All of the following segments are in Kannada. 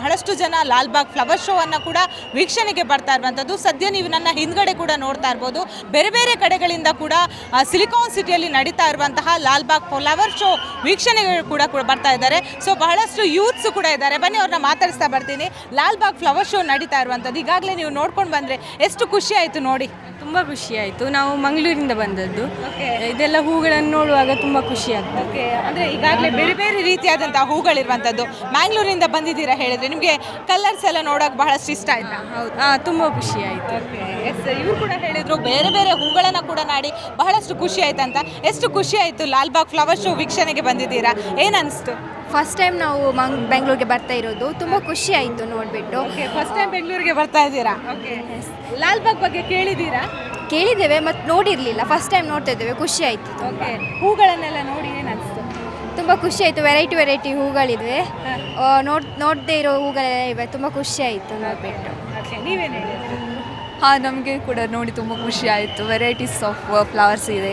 ವೀಕೆಂಡ್ ಬಹಳಷ್ಟು ಜನ ಲಾಲ್ಬಾಗ್ ಫ್ಲವರ್ ಶೋವನ್ನು ಕೂಡ ವೀಕ್ಷಣೆಗೆ ಬರ್ತಾ ಇರುವಂಥದ್ದು. ಸದ್ಯ ನೀವು ನನ್ನ ಹಿಂದ್ಗಡೆ ಕೂಡ ನೋಡ್ತಾ ಇರ್ಬೋದು. ಬೇರೆ ಬೇರೆ ಕಡೆಗಳಿಂದ ಕೂಡ ಸಿಲಿಕಾನ್ ಸಿಟಿಯಲ್ಲಿ ನಡೀತಾ ಇರುವಂತಹ ಲಾಲ್ಬಾಗ್ ಫ್ಲವರ್ ಶೋ ವೀಕ್ಷಣೆಗಳು ಕೂಡ ಕೂಡ ಬರ್ತಾ ಇದ್ದಾರೆ. ಸೊ ಬಹಳಷ್ಟು ಯೂತ್ಸ್ ಕೂಡ ಇದ್ದಾರೆ. ಬನ್ನಿ ಅವ್ರನ್ನ ಮಾತಾಡಿಸ್ತಾ ಬರ್ತೀನಿ. ಲಾಲ್ಬಾಗ್ ಫ್ಲವರ್ ಶೋ ನಡೀತಾ ಇರುವಂಥದ್ದು. ಈಗಾಗಲೇ ನೀವು ನೋಡ್ಕೊಂಡು ಬಂದರೆ ಎಷ್ಟು ಖುಷಿ ಆಯಿತು ನೋಡಿ. ತುಂಬ ಖುಷಿ ಆಯಿತು. ನಾವು ಮಂಗಳೂರಿಂದ ಬಂದದ್ದು. ಇದೆಲ್ಲ ಹೂಗಳನ್ನು ನೋಡುವಾಗ ತುಂಬ ಖುಷಿ ಆಗ್ತದೆ. ಅಂದರೆ ಈಗಾಗಲೇ ಬೇರೆ ಬೇರೆ ರೀತಿಯಾದಂಥ ಹೂಗಳಿರುವಂಥದ್ದು. ಮ್ಯಾಂಗ್ಳೂರಿಂದ ಬಂದಿದ್ದೀರಾ ಹೇಳಿದ್ರೆ ನಿಮಗೆ ಕಲರ್ಸ್ ಎಲ್ಲ ನೋಡೋಕೆ ಬಹಳಷ್ಟು ಇಷ್ಟ ಆಯ್ತಾ? ಹೌದು. ತುಂಬ ಖುಷಿ ಆಯಿತು. ಎಸ್ ಇವ್ರು ಕೂಡ ಹೇಳಿದ್ರು ಬೇರೆ ಬೇರೆ ಹೂಗಳನ್ನು ಕೂಡ ನಾಡಿ ಬಹಳಷ್ಟು ಖುಷಿ ಆಯ್ತಂತ. ಎಷ್ಟು ಖುಷಿ ಆಯಿತು ಲಾಲ್ಬಾಗ್ ಫ್ಲವರ್ ಶೋ ವೀಕ್ಷಣೆಗೆ ಬಂದಿದ್ದೀರಾ? ಏನು ಅನಿಸ್ತು? ಫಸ್ಟ್ ಟೈಮ್ ನಾವು ಮಂಗ್ ಬೆಂಗಳೂರಿಗೆ ಬರ್ತಾ ಇರೋದು. ತುಂಬ ಖುಷಿ ಆಯಿತು ನೋಡಿಬಿಟ್ಟು. ಓಕೆ ಫಸ್ಟ್ ಟೈಮ್ ಬೆಂಗಳೂರಿಗೆ ಬರ್ತಾ ಇದ್ದೀರಾ? ಓಕೆ ಲಾಲ್ಬಾಗ್ ಬಗ್ಗೆ ಕೇಳಿದ್ದೀರಾ? ಕೇಳಿದ್ದೇವೆ ಮತ್ತು ನೋಡಿರಲಿಲ್ಲ. ಫಸ್ಟ್ ಟೈಮ್ ನೋಡ್ತಾ ಇದ್ದೇವೆ. ಖುಷಿ ಆಯಿತು. ಓಕೆ ಹೂಗಳನ್ನೆಲ್ಲ ನೋಡಿ ಏನು ತುಂಬ ಖುಷಿ ಆಯಿತು. ವೆರೈಟಿ ವೆರೈಟಿ ಹೂಗಳಿವೆ ಆ, ನೋಡ್ ನೋಡದೇ ಇರೋ ಹೂಗಳೆಲ್ಲ ಇವೆ. ತುಂಬ ಖುಷಿ ಆಯಿತು ನೋಡಿಬಿಟ್ಟು. ನೀವೇನು ಹಾಂ ನಮಗೆ ಕೂಡ ನೋಡಿ ತುಂಬ ಖುಷಿ ಆಯಿತು. ವೆರೈಟೀಸ್ ಆಫ್ ಫ್ಲವರ್ಸ್ ಇದೆ.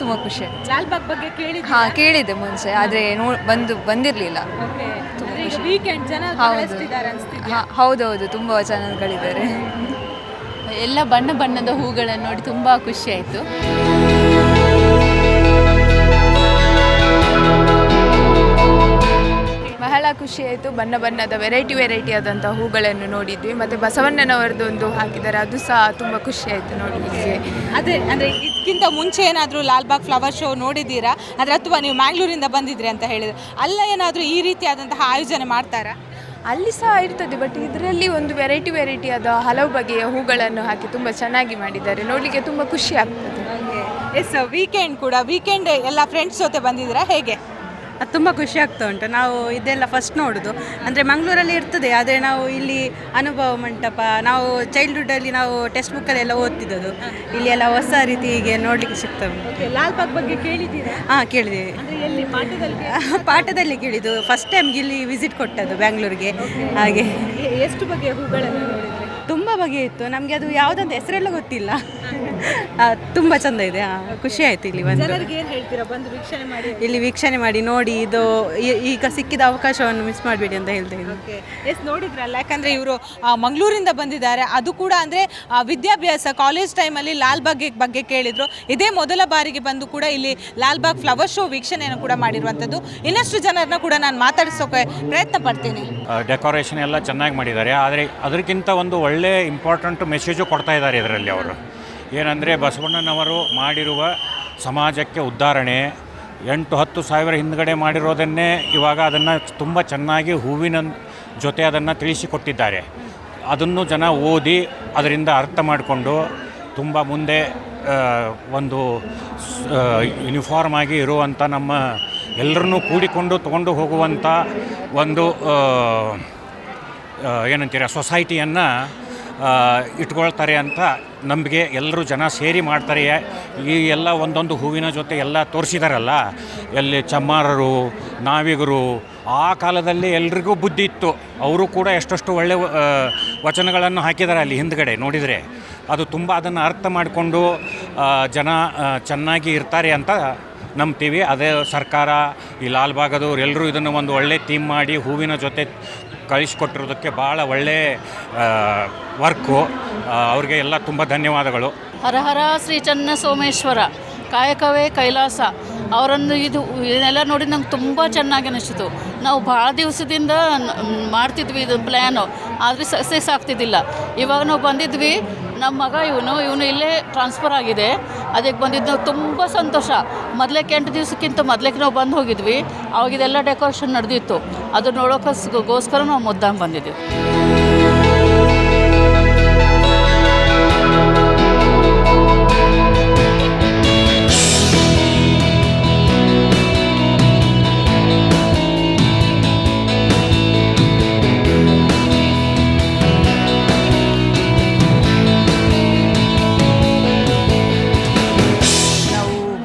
ತುಂಬ ಖುಷಿ ಆಯಿತು. ಲಾಲ್ಬಾಗ್ ಬಗ್ಗೆ ಕೇಳಿ ಹಾಂ ಕೇಳಿದೆ ಮುಂಚೆ. ಆದರೆ ನೋ ಬಂದು ಬಂದಿರಲಿಲ್ಲ. ವೀಕೆಂಡ್ ಜನ ಹೌದು. ಹಾಂ ಹೌದೌದು. ತುಂಬ ಜನಗಳಿದ್ದಾರೆ ಎಲ್ಲ ಬಣ್ಣ ಬಣ್ಣದ ಹೂಗಳನ್ನು ನೋಡಿ ತುಂಬ ಖುಷಿ ಆಯಿತು. ಖುಷಿ ಆಯಿತು. ಬಣ್ಣ ಬಣ್ಣದ ವೆರೈಟಿ ವೆರೈಟಿ ಆದಂಥ ಹೂಗಳನ್ನು ನೋಡಿದ್ವಿ. ಮತ್ತು ಬಸವಣ್ಣನವರದ್ದು ಒಂದು ಹಾಕಿದ್ದಾರೆ. ಅದು ಸಹ ತುಂಬ ಖುಷಿ ಆಯಿತು ನೋಡಲಿಕ್ಕೆ. ಅದೇ ಅಂದರೆ ಇದಕ್ಕಿಂತ ಮುಂಚೆ ಏನಾದರೂ ಲಾಲ್ಬಾಗ್ ಫ್ಲವರ್ ಶೋ ನೋಡಿದ್ದೀರಾ? ಅಂದರೆ ಅಥವಾ ನೀವು ಮ್ಯಾಂಗ್ಳೂರಿಂದ ಬಂದಿದ್ರಿ ಅಂತ ಹೇಳಿದ್ರೆ. ಅಲ್ಲ ಏನಾದರೂ ಈ ರೀತಿಯಾದಂತಹ ಆಯೋಜನೆ ಮಾಡ್ತಾರಾ? ಅಲ್ಲಿ ಸಹ ಇರ್ತದೆ. ಬಟ್ ಇದರಲ್ಲಿ ಒಂದು ವೆರೈಟಿ ವೆರೈಟಿ ಆದ ಹಲವು ಬಗೆಯ ಹೂಗಳನ್ನು ಹಾಕಿ ತುಂಬ ಚೆನ್ನಾಗಿ ಮಾಡಿದ್ದಾರೆ. ನೋಡಲಿಕ್ಕೆ ತುಂಬ ಖುಷಿ ಆಗ್ತದೆ. ಎಸ್ ವೀಕೆಂಡ್ ಕೂಡ. ವೀಕೆಂಡ್ ಎಲ್ಲ ಫ್ರೆಂಡ್ಸ್ ಜೊತೆ ಬಂದಿದ್ದೀರಾ? ಹೇಗೆ? ಅದು ತುಂಬ ಖುಷಿ ಆಗ್ತಾ ಉಂಟು. ನಾವು ಇದೆಲ್ಲ ಫಸ್ಟ್ ನೋಡೋದು. ಅಂದರೆ ಮಂಗಳೂರಲ್ಲಿ ಇರ್ತದೆ ಆದರೆ ನಾವು ಇಲ್ಲಿ ಅನುಭವ ಮಂಟಪ ನಾವು ಚೈಲ್ಡ್ಹುಡ್ಡಲ್ಲಿ ನಾವು ಟೆಕ್ಸ್ಟ್ ಬುಕ್ಕಲ್ಲೆಲ್ಲ ಓದ್ತಿದ್ದದು ಇಲ್ಲಿ ಎಲ್ಲ ಹೊಸ ರೀತಿ ಹೀಗೆ ನೋಡಲಿಕ್ಕೆ ಸಿಗ್ತವೆ ಲಾಲ್ಬಾಗ್ ಬಗ್ಗೆ ಕೇಳಿದ್ದೀರಾ? ಹಾಂ ಕೇಳಿದ್ದೀವಿ. ಪಾಠದಲ್ಲಿ ಪಾಠದಲ್ಲಿ ಕೇಳಿದ್ದು. ಫಸ್ಟ್ ಟೈಮ್ಗೆ ಇಲ್ಲಿ ವಿಸಿಟ್ ಕೊಟ್ಟದ್ದು ಬ್ಯಾಂಗ್ಳೂರಿಗೆ ಹಾಗೆ. ಎಷ್ಟು ಬಗೆಯ ಹೂಗಳನ್ನು ಬಗೆ ಇತ್ತು. ನಮಗೆ ಅದು ಯಾವುದಂತ ಹೆಸರೆಲ್ಲ ಗೊತ್ತಿಲ್ಲ. ಆ, ತುಂಬ ಚಂದ ಇದೆ. ಖುಷಿ ಆಯ್ತು ಇಲ್ಲಿ ಬಂದು. ಜನರಿಗೆ ಏನು ಹೇಳ್ತೀರಾ? ಬಂದು ವೀಕ್ಷಣೆ ಮಾಡಿ. ಇಲ್ಲಿ ವೀಕ್ಷಣೆ ಮಾಡಿ ನೋಡಿ ಇದು ಈ- ಈಗ ಸಿಕ್ಕಿದ ಅವಕಾಶವನ್ನು ಮಿಸ್ ಮಾಡಬೇಡಿ ಅಂತ ಹೇಳ್ತಾ ಇದ್ದೀನಿ. ಎಸ್ ನೋಡಿದ್ರಲ್ಲ ಯಾಕಂದ್ರೆ ಇವರು ಮಂಗಳೂರಿಂದ ಬಂದಿದ್ದಾರೆ. ಅದು ಕೂಡ ಅಂದರೆ ವಿದ್ಯಾಭ್ಯಾಸ ಕಾಲೇಜ್ ಟೈಮಲ್ಲಿ ಲಾಲ್ಬಾಗ್ ಬಗ್ಗೆ ಕೇಳಿದ್ರು. ಇದೇ ಮೊದಲ ಬಾರಿಗೆ ಬಂದು ಕೂಡ ಇಲ್ಲಿ ಲಾಲ್ಬಾಗ್ ಫ್ಲವರ್ ಶೋ ವೀಕ್ಷಣೆಯನ್ನು ಕೂಡ ಮಾಡಿರುವಂಥದ್ದು. ಇನ್ನಷ್ಟು ಜನರನ್ನ ಕೂಡ ನಾನು ಮಾತಾಡಿಸೋಕೆ ಪ್ರಯತ್ನ ಪಡ್ತೀನಿ. ಡೆಕೋರೇಷನ್ ಎಲ್ಲ ಚೆನ್ನಾಗಿ ಮಾಡಿದ್ದಾರೆ. ಆದರೆ ಅದಕ್ಕಿಂತ ಒಂದು ಒಳ್ಳೆ ಇಂಪಾರ್ಟೆಂಟ್ ಮೆಸೇಜು ಕೊಡ್ತಾ ಇದ್ದಾರೆ ಇದರಲ್ಲಿ ಅವರು. ಏನಂದರೆ ಬಸವಣ್ಣನವರು ಮಾಡಿರುವ ಸಮಾಜಕ್ಕೆ ಉದ್ಧಾರಣೆ ಎಂಟು ಹತ್ತು ಸಾವಿರ ಹಿಂದ್ಗಡೆ ಮಾಡಿರೋದನ್ನೇ ಇವಾಗ ಅದನ್ನು ತುಂಬ ಚೆನ್ನಾಗಿ ಹೂವಿನ ಜೊತೆ ಅದನ್ನು ತಿಳಿಸಿಕೊಟ್ಟಿದ್ದಾರೆ. ಅದನ್ನು ಜನ ಓದಿ ಅದರಿಂದ ಅರ್ಥ ಮಾಡಿಕೊಂಡು ತುಂಬ ಮುಂದೆ ಒಂದು ಯೂನಿಫಾರ್ಮ್ ಆಗಿ ಇರುವಂಥ ನಮ್ಮ ಎಲ್ಲರನ್ನೂ ಕೂಡಿಕೊಂಡು ತಗೊಂಡು ಹೋಗುವಂಥ ಒಂದು ಏನಂತೀರ ಸೊಸೈಟಿಯನ್ನು ಇಟ್ಕೊಳ್ತಾರೆ ಅಂತ ನಮಗೆ ಎಲ್ಲರೂ ಜನ ಸೇರಿ ಮಾಡ್ತಾರೆ. ಈ ಎಲ್ಲ ಒಂದೊಂದು ಹೂವಿನ ಜೊತೆ ಎಲ್ಲ ತೋರಿಸಿದಾರಲ್ಲ, ಎಲ್ಲಿ ಚಮ್ಮಾರರು, ನಾವಿಗರು, ಆ ಕಾಲದಲ್ಲಿ ಎಲ್ರಿಗೂ ಬುದ್ಧಿ ಇತ್ತು. ಅವರು ಕೂಡ ಎಷ್ಟೆಷ್ಟು ಒಳ್ಳೆ ವಚನಗಳನ್ನು ಹಾಕಿದ್ದಾರೆ ಅಲ್ಲಿ ಹಿಂದ್ಗಡೆ ನೋಡಿದರೆ. ಅದು ತುಂಬ ಅದನ್ನು ಅರ್ಥ ಮಾಡಿಕೊಂಡು ಜನ ಚೆನ್ನಾಗಿ ಇರ್ತಾರೆ ಅಂತ ನಂಬ್ತೀವಿ. ಅದೇ ಸರ್ಕಾರ, ಈ ಲಾಲ್ಬಾಗದವ್ರು ಎಲ್ಲರೂ ಇದನ್ನು ಒಂದು ಒಳ್ಳೆ ಥೀಮ್ ಮಾಡಿ ಹೂವಿನ ಜೊತೆ ಕಳಿಸ್ಕೊಟ್ಟಿರೋದಕ್ಕೆ ಭಾಳ ಒಳ್ಳೆ ವರ್ಕು. ಅವ್ರಿಗೆ ಎಲ್ಲ ತುಂಬ ಧನ್ಯವಾದಗಳು. ಹರ ಹರ ಶ್ರೀ ಚನ್ನ ಸೋಮೇಶ್ವರ ಕಾಯಕವೇ ಕೈಲಾಸ. ಅವರನ್ನು ಇದು ಇದನ್ನೆಲ್ಲ ನೋಡಿ ನಂಗೆ ತುಂಬ ಚೆನ್ನಾಗಿ ಅನಿಸ್ತು ನಾವು ಭಾಳ ದಿವಸದಿಂದ ಮಾಡ್ತಿದ್ವಿ ಇದು ಪ್ಲ್ಯಾನು ಆದರೆ ಸಕ್ಸಸ್ ಆಗ್ತಿದ್ದಿಲ್ಲ. ಇವಾಗ ನಾವು ಬಂದಿದ್ವಿ ನಮ್ಮ ಮಗ ಇವನು ಇವನು ಇಲ್ಲೇ ಟ್ರಾನ್ಸ್ಫರ್ ಆಗಿದೆ. ಅದಕ್ಕೆ ಬಂದಿದ್ದು ತುಂಬ ಸಂತೋಷ. ಮೊದಲಕ್ಕೆ ಎಂಟು ದಿವಸಕ್ಕಿಂತ ಮೊದಲಕ್ಕೆ ನಾವು ಬಂದು ಹೋಗಿದ್ವಿ. ಅವಾಗಿದೆಲ್ಲ ಡೆಕೋರೇಷನ್ ನಡೆದಿತ್ತು. ಅದು ನೋಡೋಕ್ಕೋಸ್ಕರ ನಾವು ಮುದ್ದಾಂ ಬಂದಿದ್ದೀವಿ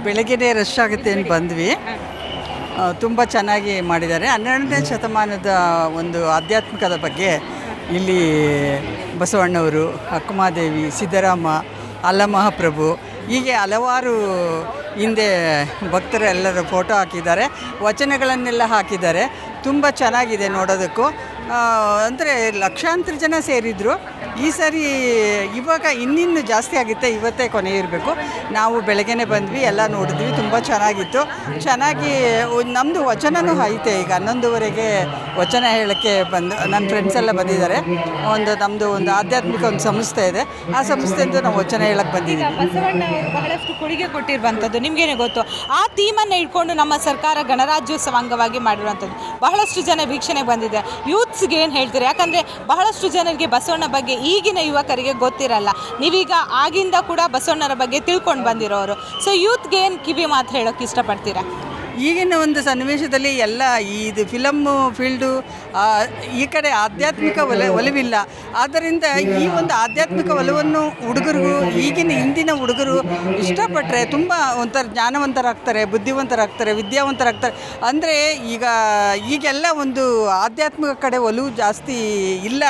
ಬೆಳಗ್ಗೆನೇ ರಶ್ ಆಗುತ್ತೆ ಅಂತ ಬಂದ್ವಿ. ತುಂಬ ಚೆನ್ನಾಗಿ ಮಾಡಿದ್ದಾರೆ. ಹನ್ನೆರಡನೇ ಶತಮಾನದ ಒಂದು ಆಧ್ಯಾತ್ಮಿಕದ ಬಗ್ಗೆ ಇಲ್ಲಿ ಬಸವಣ್ಣವರು ಅಕ್ಕಮಾದೇವಿ ಸಿದ್ದರಾಮ ಅಲ್ಲಮಹಾಪ್ರಭು ಹೀಗೆ ಹಲವಾರು ಹಿಂದೆ ಭಕ್ತರೆಲ್ಲರ ಫೋಟೋ ಹಾಕಿದ್ದಾರೆ. ವಚನಗಳನ್ನೆಲ್ಲ ಹಾಕಿದ್ದಾರೆ. ತುಂಬ ಚೆನ್ನಾಗಿದೆ ನೋಡೋದಕ್ಕೂ. ಅಂದರೆ ಲಕ್ಷಾಂತರ ಜನ ಸೇರಿದರು. ಈ ಸಾರಿ ಇವಾಗ ಇನ್ನಿನ್ನು ಜಾಸ್ತಿ ಆಗುತ್ತೆ, ಇವತ್ತೇ ಕೊನೆ ಇರಬೇಕು. ನಾವು ಬೆಳಗ್ಗೆನೆ ಬಂದ್ವಿ, ಎಲ್ಲ ನೋಡಿದ್ವಿ, ತುಂಬ ಚೆನ್ನಾಗಿತ್ತು. ಚೆನ್ನಾಗಿ ನಮ್ಮದು ವಚನನೂ ಐತೆ, ಈಗ ಹನ್ನೊಂದುವರೆಗೆ ವಚನ ಹೇಳೋಕ್ಕೆ ಬಂದು ನನ್ನ ಫ್ರೆಂಡ್ಸ್ ಎಲ್ಲ ಬಂದಿದ್ದಾರೆ. ಒಂದು ನಮ್ಮದು ಒಂದು ಆಧ್ಯಾತ್ಮಿಕ ಒಂದು ಸಂಸ್ಥೆ ಇದೆ. ಆ ಸಂಸ್ಥೆಯಿಂದ ನಾವು ವಚನ ಹೇಳಕ್ಕೆ ಬಂದಿದ್ದೀವಿ. ಬಸವಣ್ಣ ಬಹಳಷ್ಟು ಕೊಡುಗೆ ಕೊಟ್ಟಿರುವಂಥದ್ದು ನಿಮಗೇನೆ ಗೊತ್ತು. ಆ ಥೀಮನ್ನು ಇಟ್ಕೊಂಡು ನಮ್ಮ ಸರ್ಕಾರ ಗಣರಾಜ್ಯೋತ್ಸವ ಅಂಗವಾಗಿ ಮಾಡಿರುವಂಥದ್ದು. ಬಹಳಷ್ಟು ಜನ ವೀಕ್ಷಣೆಗೆ ಬಂದಿದೆ. ಯೂತ್ಸ್ಗೆ ಏನು ಹೇಳ್ತೀರಿ? ಯಾಕಂದರೆ ಬಹಳಷ್ಟು ಜನರಿಗೆ ಬಸವಣ್ಣ ಬಗ್ಗೆ ಈಗಿನ ಯುವಕರಿಗೆ ಗೊತ್ತಿರಲ್ಲ. ನೀವೀಗ ಆಗಿಂದ ಕೂಡ ಬಸವಣ್ಣರ ಬಗ್ಗೆ ತಿಳ್ಕೊಂಡು ಬಂದಿರೋರು. ಸೊ ಯೂತ್ಗೆ ಏನು ಕಿವಿ ಮಾತು ಹೇಳೋಕ್ಕೆ ಇಷ್ಟಪಡ್ತೀರಾ? ಈಗಿನ ಒಂದು ಸನ್ನಿವೇಶದಲ್ಲಿ ಎಲ್ಲ ಇದು ಫಿಲಮ್ಮು ಫೀಲ್ಡು ಈ ಕಡೆ ಆಧ್ಯಾತ್ಮಿಕ ಒಲ, ಒಲವಿಲ್ಲ. ಆದ್ದರಿಂದ ಈ ಒಂದು ಆಧ್ಯಾತ್ಮಿಕ ಒಲವನ್ನು ಹುಡುಗರಿಗೂ ಈಗಿನ ಹಿಂದಿನ ಹುಡುಗರು ಇಷ್ಟಪಟ್ಟರೆ ತುಂಬ ಒಂಥರ ಜ್ಞಾನವಂತರಾಗ್ತಾರೆ, ಬುದ್ಧಿವಂತರಾಗ್ತಾರೆ, ವಿದ್ಯಾವಂತರಾಗ್ತಾರೆ. ಅಂದರೆ ಈಗ, ಈಗೆಲ್ಲ ಒಂದು ಆಧ್ಯಾತ್ಮಿಕ ಕಡೆ ಒಲವು ಜಾಸ್ತಿ ಇಲ್ಲ.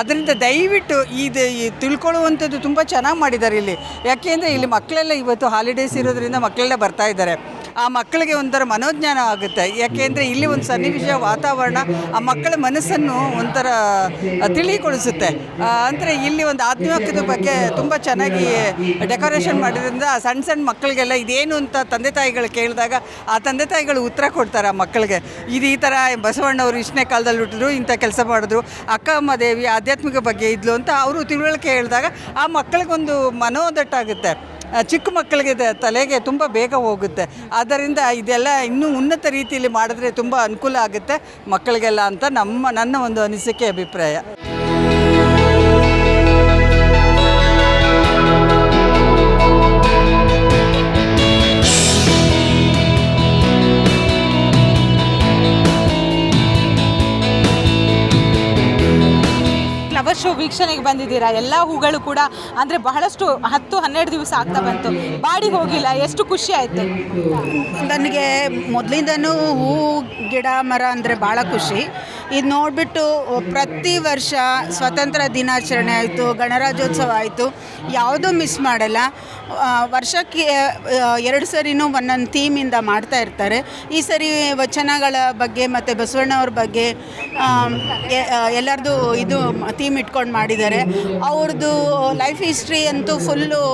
ಅದರಿಂದ ದಯವಿಟ್ಟು ಇದು ತಿಳ್ಕೊಳ್ಳುವಂಥದ್ದು ತುಂಬ ಚೆನ್ನಾಗಿ ಮಾಡಿದ್ದಾರೆ ಇಲ್ಲಿ. ಯಾಕೆಂದರೆ ಇಲ್ಲಿ ಮಕ್ಕಳೆಲ್ಲ ಇವತ್ತು ಹಾಲಿಡೇಸ್ ಇರೋದ್ರಿಂದ ಮಕ್ಕಳೆಲ್ಲ ಬರ್ತಾ ಇದ್ದಾರೆ. ಆ ಮಕ್ಕಳಿಗೆ ಒಂಥರ ಮನೋಜ್ಞಾನ ಆಗುತ್ತೆ. ಯಾಕೆಂದರೆ ಇಲ್ಲಿ ಒಂದು ಸನ್ನಿವೇಶ ವಾತಾವರಣ ಆ ಮಕ್ಕಳ ಮನಸ್ಸನ್ನು ಒಂಥರ ತಿಳಿಗೊಳಿಸುತ್ತೆ. ಅಂದರೆ ಇಲ್ಲಿ ಒಂದು ಆಧ್ಯಾತ್ಮಿಕದ ಬಗ್ಗೆ ತುಂಬ ಚೆನ್ನಾಗಿ ಡೆಕೋರೇಷನ್ ಮಾಡಿದ್ರಿಂದ ಸಣ್ಣ ಸಣ್ಣ ಮಕ್ಕಳಿಗೆಲ್ಲ ಇದೇನು ಅಂತ ತಂದೆ ತಾಯಿಗಳು ಕೇಳಿದಾಗ ಆ ತಂದೆ ತಾಯಿಗಳು ಉತ್ತರ ಕೊಡ್ತಾರೆ ಆ ಮಕ್ಕಳಿಗೆ. ಇದು ಈ ಥರ ಬಸವಣ್ಣವರು ಇಷ್ಟನೇ ಕಾಲದಲ್ಲಿ ಹುಟ್ಟಿದ್ರು, ಇಂಥ ಕೆಲಸ ಮಾಡಿದ್ರು, ಅಕ್ಕ, ಅಮ್ಮ, ದೇವಿ ಆಧ್ಯಾತ್ಮಿಕ ಬಗ್ಗೆ ಇದ್ಲು ಅಂತ ಅವರು ತಿಳುವಳಿಕೆ ಹೇಳಿದಾಗ ಆ ಮಕ್ಕಳಿಗೊಂದು ಮನೋದಟ್ಟಾಗುತ್ತೆ. ಚಿಕ್ಕ ಮಕ್ಕಳಿಗೆ ತಲೆಗೆ ತುಂಬ ಬೇಗ ಹೋಗುತ್ತೆ. ಆದ್ದರಿಂದ ಇದೆಲ್ಲ ಇನ್ನೂ ಉನ್ನತ ರೀತಿಯಲ್ಲಿ ಮಾಡಿದ್ರೆ ತುಂಬ ಅನುಕೂಲ ಆಗುತ್ತೆ ಮಕ್ಕಳಿಗೆಲ್ಲ ಅಂತ ನಮ್ಮ, ನನ್ನ ಒಂದು ಅನಿಸಿಕೆ, ಅಭಿಪ್ರಾಯ. ಶೋ ವೀಕ್ಷಣೆಗೆ ಬಂದಿದ್ದೀರಾ? ಎಲ್ಲ ಹೂಗಳು ಕೂಡ ಅಂದರೆ ಬಹಳಷ್ಟು ಹತ್ತು, ಹನ್ನೆರಡು ದಿವಸ ಆಗ್ತಾ ಬಂತು. ಬಾಡಿ ಹೋಗಿಲ್ಲ, ಎಷ್ಟು ಖುಷಿ ಆಯಿತು? ನನಗೆ ಮೊದಲಿಂದನೂ ಹೂ, ಗಿಡ, ಮರ ಅಂದರೆ ಭಾಳ ಖುಷಿ. ಇದು ನೋಡಿಬಿಟ್ಟು ಪ್ರತಿ ವರ್ಷ ಸ್ವತಂತ್ರ ದಿನಾಚರಣೆ ಆಯಿತು, ಗಣರಾಜ್ಯೋತ್ಸವ ಆಯಿತು, ಯಾವುದೂ ಮಿಸ್ ಮಾಡಲ್ಲ. ವರ್ಷಕ್ಕೆ ಎರಡು ಸರಿನೂ ಒಂದೊಂದು ಥೀಮಿಂದ ಮಾಡ್ತಾ ಇರ್ತಾರೆ. ಈ ಸರಿ ವಚನಗಳ ಬಗ್ಗೆ ಮತ್ತು ಬಸವಣ್ಣವ್ರ ಬಗ್ಗೆ ಎಲ್ಲರದು ಇದು ಥೀಮ್ ಇಟ್ಕೊಂಡು ಮಾಡಿದ್ದಾರೆ. ಅವ್ರದ್ದು ಲೈಫ್ ಹಿಸ್ಟ್ರಿ ಅಂತೂ ಫುಲ್ಲು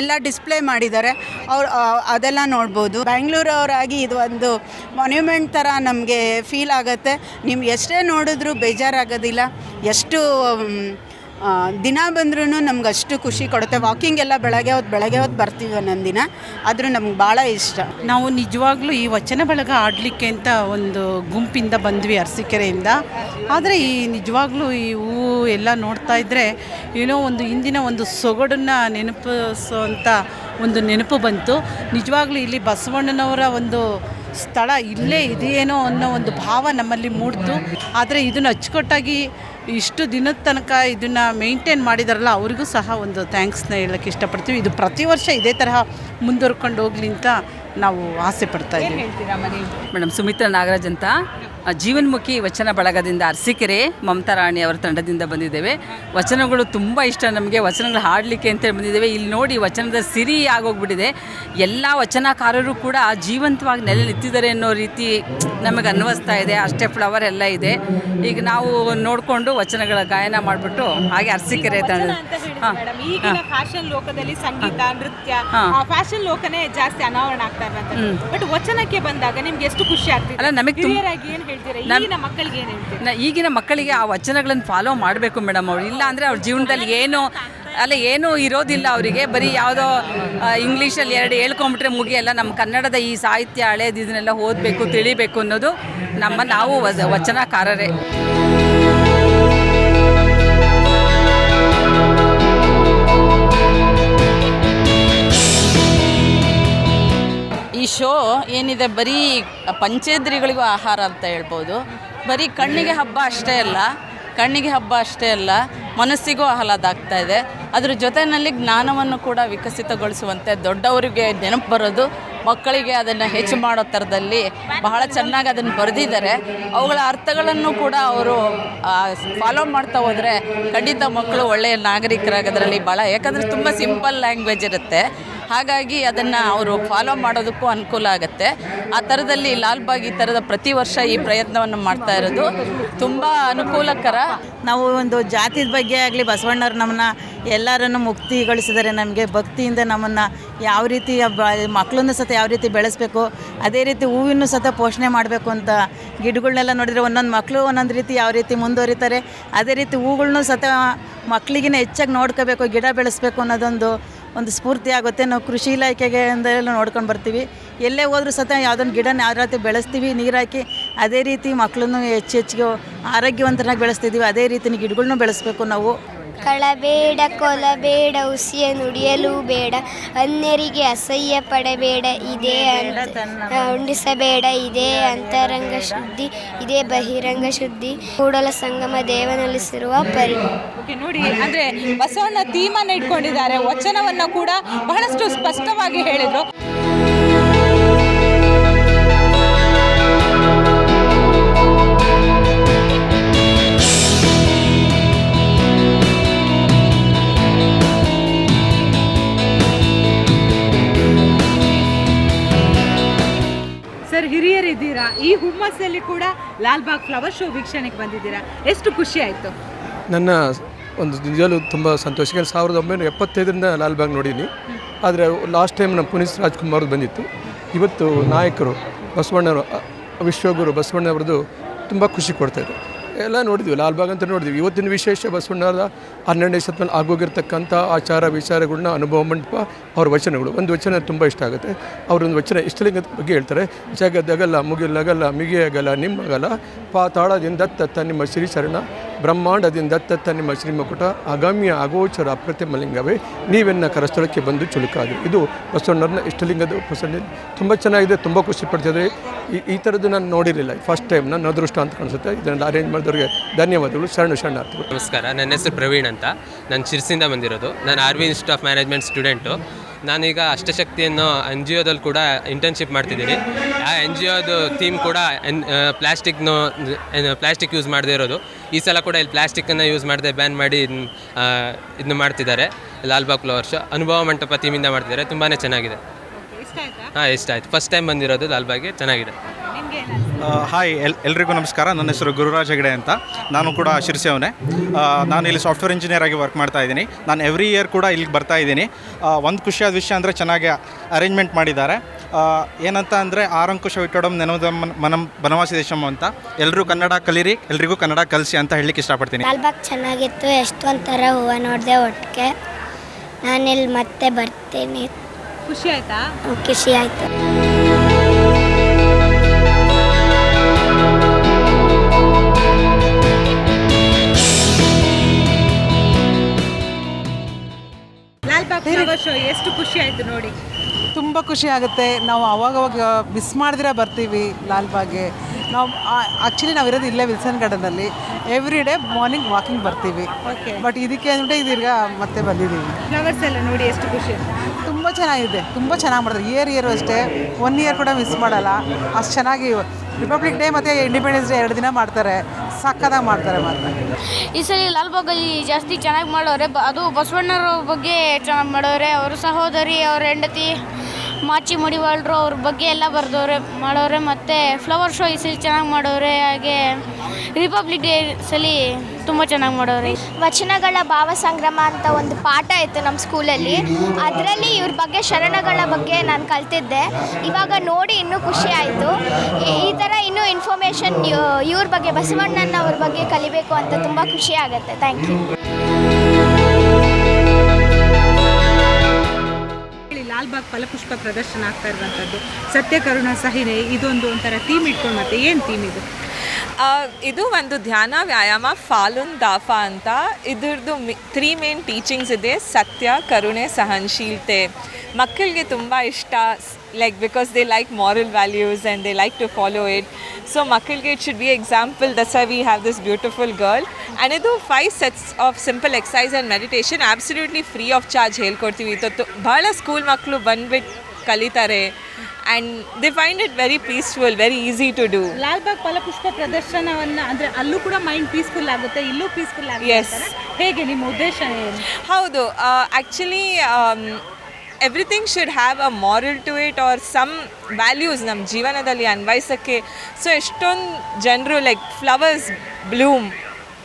ಎಲ್ಲ ಡಿಸ್ಪ್ಲೇ ಮಾಡಿದ್ದಾರೆ. ಅವ್ರು ಅದೆಲ್ಲ ನೋಡ್ಬೋದು. ಬ್ಯಾಂಗ್ಳೂರವರಾಗಿ ಇದು ಒಂದು ಮೊನ್ಯುಮೆಂಟ್ ಥರ ನಮಗೆ ಫೀಲ್ ಆಗುತ್ತೆ. ನಿಮ್ಗೆ ಎಷ್ಟೇ ನೋಡಿದ್ರೂ ಬೇಜಾರಾಗೋದಿಲ್ಲ. ಎಷ್ಟು ದಿನ ಬಂದ್ರೂ ನಮ್ಗೆ ಅಷ್ಟು ಖುಷಿ ಕೊಡುತ್ತೆ. ವಾಕಿಂಗ್ ಎಲ್ಲ ಬೆಳಗ್ಗೆ ಹೊತ್ತು ಬೆಳಗ್ಗೆ ಹೊತ್ತು ಬರ್ತೀವಿ ಒಂದೊಂದು ದಿನ. ಆದರೂ ನಮ್ಗೆ ಭಾಳ ಇಷ್ಟ. ನಾವು ನಿಜವಾಗ್ಲೂ ಈ ವಚನ ಬಳಗ ಆಡಲಿಕ್ಕೆ ಅಂತ ಒಂದು ಗುಂಪಿಂದ ಬಂದ್ವಿ ಅರಸೀಕೆರೆಯಿಂದ. ಆದರೆ ಈ ನಿಜವಾಗ್ಲೂ ಈ ಹೂವು ಎಲ್ಲ ನೋಡ್ತಾ ಇದ್ದರೆ ಏನೋ ಒಂದು ಹಿಂದಿನ ಒಂದು ಸೊಗಡನ್ನು ನೆನಪಿಸುವಂಥ ಒಂದು ನೆನಪು ಬಂತು. ನಿಜವಾಗ್ಲೂ ಇಲ್ಲಿ ಬಸವಣ್ಣನವರ ಒಂದು ಸ್ಥಳ ಇಲ್ಲೇ ಇದೆಯೇನೋ ಅನ್ನೋ ಒಂದು ಭಾವ ನಮ್ಮಲ್ಲಿ ಮೂಡ್ತು. ಆದರೆ ಇದನ್ನು ಅಚ್ಚುಕಟ್ಟಾಗಿ ಇಷ್ಟು ದಿನದ ತನಕ ಇದನ್ನು ಮೇಂಟೈನ್ ಮಾಡಿದಾರಲ್ಲ ಅವರಿಗೂ ಸಹ ಒಂದು ಥ್ಯಾಂಕ್ಸ್ನ ಹೇಳೋಕ್ಕೆ ಇಷ್ಟಪಡ್ತೀವಿ. ಇದು ಪ್ರತಿ ವರ್ಷ ಇದೇ ತರಹ ಮುಂದುವರ್ಕೊಂಡು ಹೋಗ್ಲಿ ಅಂತ ನಾವು ಆಸೆ ಪಡ್ತಾ ಇದ್ದೀವಿ. ಮೇಡಮ್ ಸುಮಿತ್ರಾ ನಾಗರಾಜ್ ಅಂತ. ಜೀವನ್ಮುಖಿ ವಚನ ಬಳಗದಿಂದ ಅರಸಿಕೆರೆ ಮಮತಾ ರಾಣಿ ಅವರ ತಂಡದಿಂದ ಬಂದಿದ್ದೇವೆ. ವಚನಗಳು ತುಂಬ ಇಷ್ಟ ನಮಗೆ. ವಚನಗಳು ಹಾಡಲಿಕ್ಕೆ ಅಂತೇಳಿ ಬಂದಿದ್ದೇವೆ. ಇಲ್ಲಿ ನೋಡಿ ವಚನದ ಸಿರಿ ಆಗೋಗ್ಬಿಟ್ಟಿದೆ. ಎಲ್ಲ ವಚನಕಾರರು ಕೂಡ ಜೀವಂತವಾಗಿ ನೆಲೆ ನಿಂತಿದ್ದಾರೆ ಅನ್ನೋ ರೀತಿ ನಮಗೆ ಅನ್ನಿಸ್ತಾ ಇದೆ. ಅಷ್ಟೇ ಫ್ಲವರ್ ಎಲ್ಲ ಇದೆ. ಈಗ ನಾವು ನೋಡಿಕೊಂಡು ವಚನಗಳ ಗಾಯನ ಮಾಡಿಬಿಟ್ಟು ಹಾಗೆ ಅರಸೀಕೆರೆ ತಂಡ ಹಾಂ ಫ್ಯಾಷನ್ ಲೋಕದಲ್ಲಿ ಸಂಗೀತ ನೃತ್ಯ ಫ್ಯಾಷನ್ ಲೋಕನೇ ಜಾಸ್ತಿ ಅನಾವರಣ ಆಗ್ತಾ ಇರುವಂಥದ್ದು. ಬಟ್ ವಚನಕ್ಕೆ ಬಂದಾಗ ನಿಮ್ಗೆ ಎಷ್ಟು ಖುಷಿ ಆಗ್ತದೆ? ಅಲ್ಲ, ನಮಗೆ ಕ್ಲಿಯರ್ ಏನು ಹೇಳ್ತೀರಾ? ಈಗಿನ ಮಕ್ಕಳಿಗೆ ಏನು ಹೇಳ್ತೀರಾ? ನ- ಈಗಿನ ಮಕ್ಕಳಿಗೆ ಆ ವಚನಗಳನ್ನು ಫಾಲೋ ಮಾಡಬೇಕು ಮೇಡಮ್ ಅವ್ರು. ಇಲ್ಲ ಅಂದರೆ ಅವ್ರ ಜೀವನದಲ್ಲಿ ಏನು ಅಲ್ಲ ಏನೂ ಇರೋದಿಲ್ಲ ಅವರಿಗೆ. ಬರೀ ಯಾವುದೋ ಆ, ಇಂಗ್ಲೀಷಲ್ಲಿ ಎರಡು ಹೇಳ್ಕೊಂಬಿಟ್ರೆ ಮುಗಿಯಲ್ಲ. ನಮ್ಮ ಕನ್ನಡದ ಈ ಸಾಹಿತ್ಯ ಹಳೇದು ಇದನ್ನೆಲ್ಲ ಓದಬೇಕು ತಿಳಿಬೇಕು ಅನ್ನೋದು ನಮ್ಮ ನಾವು ವಚ- ವಚನಕಾರರೇ. ಈ ಶೋ ಏನಿದೆ, ಬರೀ ಪಂಚೇಂದ್ರಿಗಳಿಗೂ ಆಹಾರ ಅಂತ ಹೇಳ್ಬೋದು. ಬರೀ ಕಣ್ಣಿಗೆ ಹಬ್ಬ ಅಷ್ಟೇ ಅಲ್ಲ, ಕಣ್ಣಿಗೆ ಹಬ್ಬ ಅಷ್ಟೇ ಅಲ್ಲ, ಮನಸ್ಸಿಗೂ ಆಹ್ಲಾದ ಆಗ್ತಾ ಇದೆ. ಅದ್ರ ಜೊತೆಯಲ್ಲಿ ಜ್ಞಾನವನ್ನು ಕೂಡ ವಿಕಸಿತಗೊಳಿಸುವಂತೆ ದೊಡ್ಡವರಿಗೆ ನೆನಪು ಬರೋದು ಮಕ್ಕಳಿಗೆ ಅದನ್ನು ಹೆಚ್ಚು ಮಾಡೋ ಥರದಲ್ಲಿ ಬಹಳ ಚೆನ್ನಾಗಿ ಅದನ್ನು ಬರೆದಿದ್ದಾರೆ. ಅವುಗಳ ಅರ್ಥಗಳನ್ನು ಕೂಡ ಅವರು ಫಾಲೋ ಮಾಡ್ತಾ ಹೋದರೆ ಖಂಡಿತ ಮಕ್ಕಳು ಒಳ್ಳೆಯ ನಾಗರಿಕರಾಗೋದ್ರಲ್ಲಿ ಭಾಳ ಯಾಕಂದರೆ ತುಂಬ ಸಿಂಪಲ್ ಲ್ಯಾಂಗ್ವೇಜ್ ಇರುತ್ತೆ. ಹಾಗಾಗಿ ಅದನ್ನು ಅವರು ಫಾಲೋ ಮಾಡೋದಕ್ಕೂ ಅನುಕೂಲ ಆಗುತ್ತೆ. ಆ ಥರದಲ್ಲಿ ಲಾಲ್ಬಾಗ್ ಈ ಥರದ ಪ್ರತಿ ವರ್ಷ ಈ ಪ್ರಯತ್ನವನ್ನು ಮಾಡ್ತಾ ಇರೋದು ತುಂಬ ಅನುಕೂಲಕರ. ನಾವು ಒಂದು ಜಾತಿದ ಬಗ್ಗೆ ಆಗಲಿ, ಬಸವಣ್ಣವ್ರು ನಮ್ಮನ್ನ ಎಲ್ಲರನ್ನು ಮುಕ್ತಿಗೊಳಿಸಿದರೆ ನಮಗೆ ಭಕ್ತಿಯಿಂದ ನಮ್ಮನ್ನು ಯಾವ ರೀತಿ ಮಕ್ಕಳನ್ನು ಸತ ಯಾವ ರೀತಿ ಬೆಳೆಸಬೇಕು, ಅದೇ ರೀತಿ ಹೂವಿನೂ ಸತ ಪೋಷಣೆ ಮಾಡಬೇಕು ಅಂತ ಗಿಡಗಳನ್ನೆಲ್ಲ ನೋಡಿದರೆ ಒಂದೊಂದು ಮಕ್ಕಳು ಒಂದೊಂದು ರೀತಿ ಯಾವ ರೀತಿ ಮುಂದುವರಿತಾರೆ, ಅದೇ ರೀತಿ ಹೂಗಳ್ನು ಸತ ಮಕ್ಕಳಿಗಿನ ಹೆಚ್ಚಾಗಿ ನೋಡ್ಕೋಬೇಕು, ಗಿಡ ಬೆಳೆಸಬೇಕು ಅನ್ನೋದೊಂದು ಒಂದು ಸ್ಫೂರ್ತಿ ಆಗುತ್ತೆ ನಾವು ಕೃಷಿ ಇಲಾಖೆಗೆ ಅಂದೆಲ್ಲ ನೋಡ್ಕೊಂಡು ಬರ್ತೀವಿ. ಎಲ್ಲೇ ಹೋದ್ರೂ ಸತ ಯಾವುದೊಂದು ಗಿಡನ ಯಾವ ರೀತಿ ಬೆಳೆಸ್ತೀವಿ, ನೀರು ಹಾಕಿ ಅದೇ ರೀತಿ ಮಕ್ಕಳನ್ನು ಹೆಚ್ಚು ಹೆಚ್ಚಿಗೆ ಆರೋಗ್ಯವಂತರಾಗಿ ಬೆಳೆಸ್ತಿದ್ದೀವಿ, ಅದೇ ರೀತಿ ಗಿಡಗಳನ್ನೂ ಬೆಳೆಸಬೇಕು ನಾವು. ಕಳಬೇಡ ಕೊಲಬೇಡ ಉಸಿಯ ನುಡಿಯಲು ಬೇಡ ಅನ್ಯರಿಗೆ ಅಸಹ್ಯ ಪಡಬೇಡ ಇದೇ ಅಂತ ಉಂಡಿಸಬೇಡ ಇದೇ ಅಂತರಂಗ ಶುದ್ಧಿ ಇದೇ ಬಹಿರಂಗ ಶುದ್ಧಿ ಕೂಡಲ ಸಂಗಮ ದೇವನಲ್ಲಿಸಿರುವ ಪರಿ. ಓಕೆ ನೋಡಿ ಅಂದ್ರೆ ಬಸವಣ್ಣ ತೀಮನ್ನ ಇಟ್ಕೊಂಡಿದ್ದಾರೆ ವಚನವನ್ನ ಕೂಡ ಬಹಳಷ್ಟು ಸ್ಪಷ್ಟವಾಗಿ ಹೇಳಿದ್ರು. ಸರ್, ಹಿರಿಯರಿದ್ದೀರಾ? ಈ ಹುಮ್ಮಸ್ಸಲ್ಲಿ ಕೂಡ ಲಾಲ್ಬಾಗ್ ಫ್ಲವರ್ ಶೋ ವೀಕ್ಷಣೆಗೆ ಬಂದಿದ್ದೀರಾ? ಎಷ್ಟು ಖುಷಿ ಆಯಿತು? ನನ್ನ ಒಂದು ನಿಜವೂ ತುಂಬ ಸಂತೋಷ. ಸಾವಿರದ ಒಂಬೈನೂರ ಎಪ್ಪತ್ತೈದರಿಂದ ಲಾಲ್ಬಾಗ್ ನೋಡೀನಿ ಆದರೆ ಲಾಸ್ಟ್ ಟೈಮ್ ನಮ್ಮ ಪುನೀತ್ ರಾಜ್ಕುಮಾರ್ ಬಂದಿತ್ತು. ಇವತ್ತು ನಾಯಕರು ಬಸವಣ್ಣವರು ವಿಶ್ವಗುರು ಬಸವಣ್ಣವ್ರದ್ದು ತುಂಬ ಖುಷಿ ಕೊಡ್ತಾಯಿದೆ ಎಲ್ಲ ನೋಡಿದ್ವಿ ಲಾಲ್ಬಾಗ್ ಅಂತ ನೋಡಿದ್ವಿ. ಇವತ್ತಿನ ವಿಶೇಷ ಬಸವಣ್ಣದ ಹನ್ನೆರಡನೇ ಶತಮಾನ ಆಗೋಗಿರ್ತಕ್ಕಂಥ ಆಚಾರ ವಿಚಾರಗಳನ್ನ ಅನುಭವ ಮಂಟಪ ಅವ್ರ ವಚನಗಳು. ಒಂದು ವಚನ ತುಂಬ ಇಷ್ಟ ಆಗುತ್ತೆ. ಅವರೊಂದು ವಚನ ಇಷ್ಟಲಿಂಗದ ಬಗ್ಗೆ ಹೇಳ್ತಾರೆ. ಜಗದಗಲ್ಲ ಮುಗಿಲಗಲ್ಲ ಮಿಗಿಯಾಗಲ್ಲ ನಿಮ್ಮಗಲ್ಲ ಪಾತಾಳದಿಂದ ತತ್ತ ನಿಮ್ಮ ಶ್ರೀಚರಣ ಬ್ರಹ್ಮಾಂಡದಿಂದ ತತ್ತ ನಿಮ್ಮ ಶ್ರೀಮಕುಟ ಅಗಮ್ಯ ಅಗೋಚರ ಅಪ್ರತಿಮ ಲಿಂಗವೇ ನೀವೆನ್ನ ಕರಸ್ಥಳಕ್ಕೆ ಬಂದು ಚುಲುಕಾದರು ಇದು ಬಸವಣ್ಣರನ್ನ ಇಷ್ಟಲಿಂಗದ ಪ್ರಸನ್ನ ತುಂಬ ಚೆನ್ನಾಗಿದೆ, ತುಂಬ ಖುಷಿ ಪಡ್ತಿದ್ರೆ ಈ ಈ ಥರದ್ದು ನಾನು ನೋಡಿರಲಿಲ್ಲ. ಫಸ್ಟ್ ಟೈಮ್ ನನ್ನ ಅದೃಷ್ಟ ಅಂತ ಕಾಣಿಸುತ್ತೆ ಇದನ್ನ ಅರೇಂಜ್ ಮಾಡಿದವ್ರಿಗೆ ಧನ್ಯವಾದಗಳು. ಶರಣು ಶರಣಾರ್ಥಿಗಳು. ನಮಸ್ಕಾರ. ನನ್ನ ಹೆಸರು ಪ್ರವೀಣ್ ಅಂತ. ನಾನು ಶಿರ್ಸಿಂದ ಬಂದಿರೋದು. ನಾನು R V Institute of Management student ನಾನೀಗ ಅಷ್ಟಶಕ್ತಿ ಅನ್ನೋ ಎನ್ ಜಿ ಒದಲ್ಲಿ ಕೂಡ ಇಂಟರ್ನ್ಶಿಪ್ ಮಾಡ್ತಿದ್ದೀನಿ. ಆ ಎನ್ ಜಿ ಒದು ಥೀಮ್ ಕೂಡ ಎನ್ ಪ್ಲಾಸ್ಟಿಕ್ನು ಪ್ಲಾಸ್ಟಿಕ್ ಯೂಸ್ ಮಾಡದೇ ಇರೋದು. ಈ ಸಲ ಕೂಡ ಇಲ್ಲಿ ಪ್ಲಾಸ್ಟಿಕ್ಕನ್ನು ಯೂಸ್ ಮಾಡದೆ ಬ್ಯಾನ್ ಮಾಡಿ ಇದನ್ನು ಮಾಡ್ತಿದ್ದಾರೆ. ಲಾಲ್ಬಾಗ್ ಫ್ಲವರ್ಸ್ ಅನುಭವ ಮಂಟಪ ಥೀಮಿಂದ ಮಾಡ್ತಿದ್ದಾರೆ. ತುಂಬಾ ಚೆನ್ನಾಗಿದೆ. ಹಾಂ ಇಷ್ಟ ಆಯ್ತು. ಫಸ್ಟ್ ಟೈಮ್ ಬಂದಿರೋದು ಲಾಲ್ಬಾಗ್ಗೆ ಚೆನ್ನಾಗಿದೆ. ಹಾಯ್ ಎಲ್ ಎಲ್ರಿಗೂ ನಮಸ್ಕಾರ. ನನ್ನ ಹೆಸರು ಗುರುರಾಜ್ ಹೆಗಡೆ ಅಂತ. ನಾನು ಕೂಡ ಶಿರ್ಸಿಯವನೇ ನಾನು ಇಲ್ಲಿ ಸಾಫ್ಟ್ವೇರ್ ಇಂಜಿನಿಯರ್ ಆಗಿ ವರ್ಕ್ ಮಾಡ್ತಾ ಇದ್ದೀನಿ. ನಾನು ಎವ್ರಿ ಇಯರ್ ಕೂಡ ಇಲ್ಲಿಗೆ ಬರ್ತಾ ಇದ್ದೀನಿ. ಒಂದು ಖುಷಿಯಾದ ವಿಷಯ ಅಂದರೆ ಚೆನ್ನಾಗಿ ಅರೇಂಜ್ಮೆಂಟ್ ಮಾಡಿದ್ದಾರೆ. ಏನಂತ ಅಂದರೆ ಆರಂಕುಶ ವಿಟ್ಟೋಡಂ ನೆನೋದ ಮನಂ ಬನವಾಸಿ ದೇಶಮ್ಮ ಅಂತ. ಎಲ್ಲರೂ ಕನ್ನಡ ಕಲೀರಿ ಎಲ್ರಿಗೂ ಕನ್ನಡ ಕಲಿಸಿ ಅಂತ ಹೇಳಲಿಕ್ಕೆ ಇಷ್ಟಪಡ್ತೀನಿ. ಲಾಲ್ಬಾಗ್ ಚೆನ್ನಾಗಿತ್ತು ಎಷ್ಟೊಂಥರ ಹೂವು ನೋಡಿದೆ ಒಟ್ಟಿಗೆ. ನಾನಿಲ್ಲಿ ಮತ್ತೆ ಬರ್ತೀನಿ. ಖುಷಿ ಆಯಿತಾ? ಖುಷಿ ಆಯಿತು. ಫ್ಲವರ್ ಶೋ ಎಷ್ಟು ಖುಷಿ ಆಯ್ತು ನೋಡಿ. ತುಂಬ ಖುಷಿ ಆಗುತ್ತೆ. ನಾವು ಅವಾಗವಾಗ ಮಿಸ್ ಮಾಡಿದ್ರೆ ಬರ್ತೀವಿ ಲಾಲ್ಬಾಗ್ಗೆ ನಾವು ಆ್ಯಕ್ಚುಲಿ ನಾವು ಇರೋದು ಇಲ್ಲೇ ವಿಲ್ಸನ್ ಗಾರ್ಡನಲ್ಲಿ ಎವ್ರಿ ಡೇ ಮಾರ್ನಿಂಗ್ ವಾಕಿಂಗ್ ಬರ್ತೀವಿ. ಬಟ್ ಇದಕ್ಕೆ ಅಂದ್ಬಿಟ್ಟು ಇದೀಗ ಮತ್ತೆ ಬಂದಿದ್ದೀವಿ. ಫ್ಲವರ್ಸ್ ಎಲ್ಲ ನೋಡಿ ಎಷ್ಟು ಖುಷಿ ತುಂಬ ಚೆನ್ನಾಗಿದೆ. ತುಂಬ ಚೆನ್ನಾಗಿ ಮಾಡಿದ್ರು. ಇಯರ್ ಇಯರು ಅಷ್ಟೇ. ಒನ್ ಇಯರ್ ಕೂಡ ಮಿಸ್ ಮಾಡಲ್ಲ. ಅಷ್ಟು ಚೆನ್ನಾಗಿ ರಿಪಬ್ಲಿಕ್ ಡೇ ಮತ್ತು ಇಂಡಿಪೆಂಡೆನ್ಸ್ ಡೇ ಎರಡು ದಿನ ಮಾಡ್ತಾರೆ. ಸಕ್ಕದಾಗಿ ಮಾಡ್ತಾರೆ ಮಾತ್ರ. ಈ ಸಲ ಲಾಲ್ಬಾಗಲ್ಲಿ ಜಾಸ್ತಿ ಚೆನ್ನಾಗಿ ಮಾಡೋರೆ ಅದು ಬಸವಣ್ಣರ ಬಗ್ಗೆ ಚೆನ್ನಾಗಿ ಮಾಡೋರೆ, ಅವರು ಸಹೋದರಿ, ಅವ್ರ ಹೆಂಡತಿ ಮಾಚಿ ಮಡಿವಾಳ್ರು ಅವ್ರ ಬಗ್ಗೆ ಎಲ್ಲ ಬರೆದವ್ರೆ, ಮಾಡೋರೆ ಮತ್ತು ಫ್ಲವರ್ ಶೋ ಇಸಲಿ ಸಲ ಚೆನ್ನಾಗಿ ಮಾಡೋರೆ, ಹಾಗೆ ರಿಪಬ್ಲಿಕ್ ಡೇ ಸಲಿ ತುಂಬ ಚೆನ್ನಾಗಿ ಮಾಡೋರೆ. ವಚನಗಳ ಭಾವ ಸಂಗ್ರಮ ಅಂತ ಒಂದು ಪಾಠ ಇತ್ತು ನಮ್ಮ ಸ್ಕೂಲಲ್ಲಿ. ಅದರಲ್ಲಿ ಇವ್ರ ಬಗ್ಗೆ ಶರಣಗಳ ಬಗ್ಗೆ ನಾನು ಕಲ್ತಿದ್ದೆ. ಇವಾಗ ನೋಡಿ ಇನ್ನೂ ಖುಷಿ ಆಯಿತು. ಈ ಥರ ಇನ್ನೂ ಇನ್ಫಾರ್ಮೇಷನ್ ಇವ್ರ ಬಗ್ಗೆ ಬಸವಣ್ಣನ ಅವ್ರ ಬಗ್ಗೆ ಕಲಿಬೇಕು ಅಂತ ತುಂಬ ಖುಷಿ ಆಗುತ್ತೆ. ಥ್ಯಾಂಕ್ ಯು ಲಾಲ್ಬಾಗ್ ಫಲಪುಷ್ಪ ಪ್ರದರ್ಶನ ಆಗ್ತಾ ಇರುವಂಥದ್ದು. ಸತ್ಯ, ಕರುಣ, ಸಹಿನೆ ಇದೊಂದು ಒಂಥರ ಥೀಮ್ ಇಟ್ಕೊಂಡು ಮತ್ತೆ ಏನು ಥೀಮ್ ಇದು? ಇದು ಒಂದು ಧ್ಯಾನ ವ್ಯಾಯಾಮ, ಫಾಲುನ್ ದಾಫಾ ಅಂತ. ಇದ್ರದ್ದು ತ್ರೀ ಮೇನ್ ಟೀಚಿಂಗ್ಸ್ ಇದೆ. ಸತ್ಯ, ಕರುಣೆ, ಸಹನ್ಶೀಲತೆ. ಮಕ್ಕಳಿಗೆ ತುಂಬ ಇಷ್ಟ like because they like moral values and they like to follow it so ಮಕ್ಕಳಿಗೆ it should be example that's we have this beautiful girl and ಇದು five sets of simple exercise and meditation absolutely free of charge ಹೇಳ್ಕೊಡ್ತೀವಿ. ಇದು ಭಾಳ ಸ್ಕೂಲ್ ಮಕ್ಕಳು ಬಂದುಬಿಟ್ಟು ಕಲಿತಾರೆ. And the find it very peaceful very easy to do Lalbagh ಫಲಪುಷ್ಪ ಪ್ರದರ್ಶನವನ್ನು ಅಂದರೆ ಅಲ್ಲೂ ಕೂಡ ಮೈಂಡ್ ಪೀಸ್ಫುಲ್ ಆಗುತ್ತೆ ಇಲ್ಲೂ ಪೀಸ್ಫುಲ್ ಆಗುತ್ತೆ ಎಸ್? ಹೇಗೆ ನಿಮ್ಮ ಉದ್ದೇಶ ಏನು? ಹೌದು actually everything should have a moral to it are some values ನಮ್ಮ ಜೀವನದಲ್ಲಿ ಅನ್ವಯಿಸೋಕ್ಕೆ. ಸೊ ಎಷ್ಟೊಂದು ಜನರು ಲೈಕ್ ಫ್ಲವರ್ಸ್ ಬ್ಲೂಮ್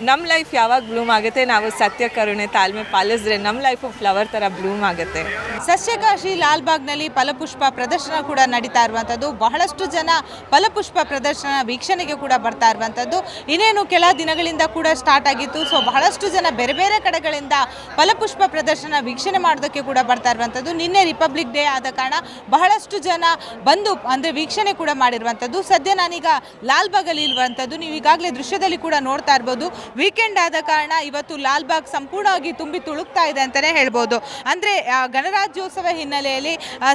ನಮ್ಮ ಲೈಫ್ ಯಾವಾಗ ಬ್ಲೂಮ್ ಆಗುತ್ತೆ? ನಾವು ಸತ್ಯ, ಕರುಣೆ, ತಾಳ್ಮೆ ಪಾಲಿಸಿದ್ರೆ ನಮ್ಮ ಲೈಫು ಫ್ಲವರ್ ಥರ ಬ್ಲೂಮ್ ಆಗುತ್ತೆ. ಸಸ್ಯಕಾಶಿ ಲಾಲ್ಬಾಗ್ನಲ್ಲಿ ಫಲಪುಷ್ಪ ಪ್ರದರ್ಶನ ಕೂಡ ನಡೀತಾ ಇರುವಂಥದ್ದು. ಬಹಳಷ್ಟು ಜನ ಫಲಪುಷ್ಪ ಪ್ರದರ್ಶನ ವೀಕ್ಷಣೆಗೆ ಕೂಡ ಬರ್ತಾ ಇರುವಂಥದ್ದು. ಇನ್ನೇನು ಕೆಲ ದಿನಗಳಿಂದ ಕೂಡ ಸ್ಟಾರ್ಟ್ ಆಗಿತ್ತು. ಸೊ ಬಹಳಷ್ಟು ಜನ ಬೇರೆ ಬೇರೆ ಕಡೆಗಳಿಂದ ಫಲಪುಷ್ಪ ಪ್ರದರ್ಶನ ವೀಕ್ಷಣೆ ಮಾಡೋದಕ್ಕೆ ಕೂಡ ಬರ್ತಾ ಇರುವಂಥದ್ದು. ನಿನ್ನೆ ರಿಪಬ್ಲಿಕ್ ಡೇ ಆದ ಕಾರಣ ಬಹಳಷ್ಟು ಜನ ಬಂದು, ಅಂದರೆ ವೀಕ್ಷಣೆ ಕೂಡ ಮಾಡಿರುವಂಥದ್ದು. ಸದ್ಯ ನಾನೀಗ ಲಾಲ್ಬಾಗಲ್ಲಿ ಇರುವಂಥದ್ದು. ನೀವು ಈಗಾಗಲೇ ದೃಶ್ಯದಲ್ಲಿ ಕೂಡ ನೋಡ್ತಾ ಇರ್ಬೋದು. ವೀಕೆಂಡ್ ಆದ ಕಾರಣ ಇವತ್ತು ಲಾಲ್ಬಾಗ್ ಸಂಪೂರ್ಣವಾಗಿ ತುಂಬಿ ತುಳುಕ್ತಾ ಇದೆ ಅಂತಲೇ ಹೇಳ್ಬೋದು. ಅಂದರೆ ಗಣರಾಜ್ಯೋತ್ಸವ ಹಿನ್ನೆಲೆಯಲ್ಲಿ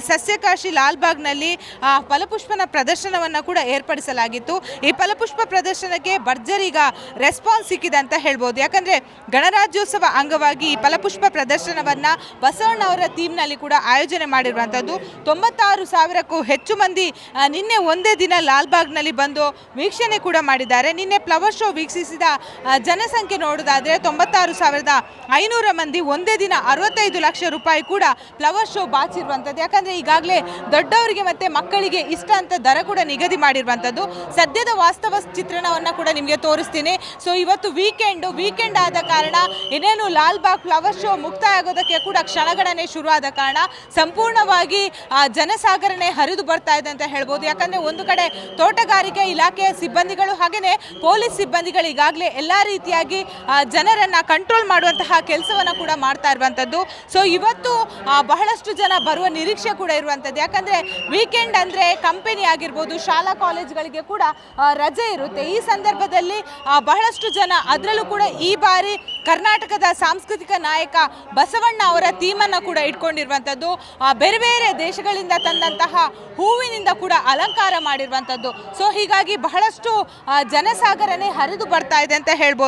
ಸಸ್ಯಕಾಶಿ ಲಾಲ್ಬಾಗ್ನಲ್ಲಿ ಫಲಪುಷ್ಪನ ಪ್ರದರ್ಶನವನ್ನು ಕೂಡ ಏರ್ಪಡಿಸಲಾಗಿತ್ತು. ಈ ಫಲಪುಷ್ಪ ಪ್ರದರ್ಶನಕ್ಕೆ ಭರ್ಜರಿಗ ರೆಸ್ಪಾನ್ಸ್ ಸಿಕ್ಕಿದೆ ಅಂತ ಹೇಳ್ಬೋದು. ಯಾಕಂದರೆ, ಗಣರಾಜ್ಯೋತ್ಸವ ಅಂಗವಾಗಿ ಈ ಫಲಪುಷ್ಪ ಪ್ರದರ್ಶನವನ್ನು ಬಸವಣ್ಣ ಅವರ ಥೀಮ್ನಲ್ಲಿ ಕೂಡ ಆಯೋಜನೆ ಮಾಡಿರುವಂಥದ್ದು. ತೊಂಬತ್ತಾರು ಸಾವಿರಕ್ಕೂ ಹೆಚ್ಚು ಮಂದಿ ನಿನ್ನೆ ಒಂದೇ ದಿನ ಲಾಲ್ಬಾಗ್ನಲ್ಲಿ ಬಂದು ವೀಕ್ಷಣೆ ಕೂಡ ಮಾಡಿದ್ದಾರೆ. ನಿನ್ನೆ ಫ್ಲವರ್ ಶೋ ವೀಕ್ಷಿಸಿದ ಜನಸಂಖ್ಯೆ ನೋಡೋದಾದರೆ ತೊಂಬತ್ತಾರು ಸಾವಿರದ ಐನೂರ ಮಂದಿ ಒಂದೇ ದಿನ ಅರವತ್ತೈದು ಲಕ್ಷ ರೂಪಾಯಿ ಕೂಡ ಫ್ಲವರ್ ಶೋ ಬಾಚಿರುವಂಥದ್ದು. ಯಾಕಂದರೆ ಈಗಾಗಲೇ ದೊಡ್ಡವರಿಗೆ ಮತ್ತು ಮಕ್ಕಳಿಗೆ ಇಷ್ಟ ಅಂತ ದರ ಕೂಡ ನಿಗದಿ ಮಾಡಿರುವಂಥದ್ದು. ಸದ್ಯದ ವಾಸ್ತವ ಚಿತ್ರಣವನ್ನು ಕೂಡ ನಿಮಗೆ ತೋರಿಸ್ತೀನಿ. ಸೊ ಇವತ್ತು ವೀಕೆಂಡು ವೀಕೆಂಡ್ ಆದ ಕಾರಣ ಇನ್ನೇನು ಲಾಲ್ಬಾಗ್ ಫ್ಲವರ್ ಶೋ ಮುಕ್ತಾಯ ಆಗೋದಕ್ಕೆ ಕೂಡ ಕ್ಷಣಗಣನೆ ಶುರುವಾದ ಕಾರಣ ಸಂಪೂರ್ಣವಾಗಿ ಜನಸಾಗರಣೆ ಹರಿದು ಬರ್ತಾ ಇದೆ ಅಂತ ಹೇಳ್ಬೋದು. ಯಾಕಂದರೆ ಒಂದು ಕಡೆ ತೋಟಗಾರಿಕೆ ಇಲಾಖೆಯ ಸಿಬ್ಬಂದಿಗಳು ಹಾಗೆಯೇ ಪೊಲೀಸ್ ಸಿಬ್ಬಂದಿಗಳು ಈಗಾಗಲೇ ಎಲ್ಲ ರೀತಿಯಾಗಿ ಜನರನ್ನು ಕಂಟ್ರೋಲ್ ಮಾಡುವಂತಹ ಕೆಲಸವನ್ನು ಕೂಡ ಮಾಡ್ತಾ ಇರುವಂಥದ್ದು ಸೊ ಇವತ್ತು ಬಹಳಷ್ಟು ಜನ ಬರುವ ನಿರೀಕ್ಷೆ ಕೂಡ ಇರುವಂಥದ್ದು ಯಾಕಂದರೆ ವೀಕೆಂಡ್ ಅಂದರೆ ಕಂಪನಿ ಆಗಿರ್ಬೋದು, ಶಾಲಾ ಕಾಲೇಜುಗಳಿಗೆ ಕೂಡ ರಜೆ ಇರುತ್ತೆ. ಈ ಸಂದರ್ಭದಲ್ಲಿ ಬಹಳಷ್ಟು ಜನ ಅದರಲ್ಲೂ ಕೂಡ ಈ ಬಾರಿ ಕರ್ನಾಟಕದ ಸಾಂಸ್ಕೃತಿಕ ನಾಯಕ ಬಸವಣ್ಣ ಅವರ ಥೀಮನ್ನು ಕೂಡ ಇಟ್ಕೊಂಡಿರುವಂಥದ್ದು ಬೇರೆ ಬೇರೆ ದೇಶಗಳಿಂದ ತಂದಂತಹ ಹೂವಿನಿಂದ ಕೂಡ ಅಲಂಕಾರ ಮಾಡಿರುವಂಥದ್ದು ಸೊ ಹೀಗಾಗಿ ಬಹಳಷ್ಟು ಜನಸಾಗರನೆ ಹರಿದು ಬರ್ತಾ ಇದೆ ಅಂತ ಹೇಳ್ಬೋದು.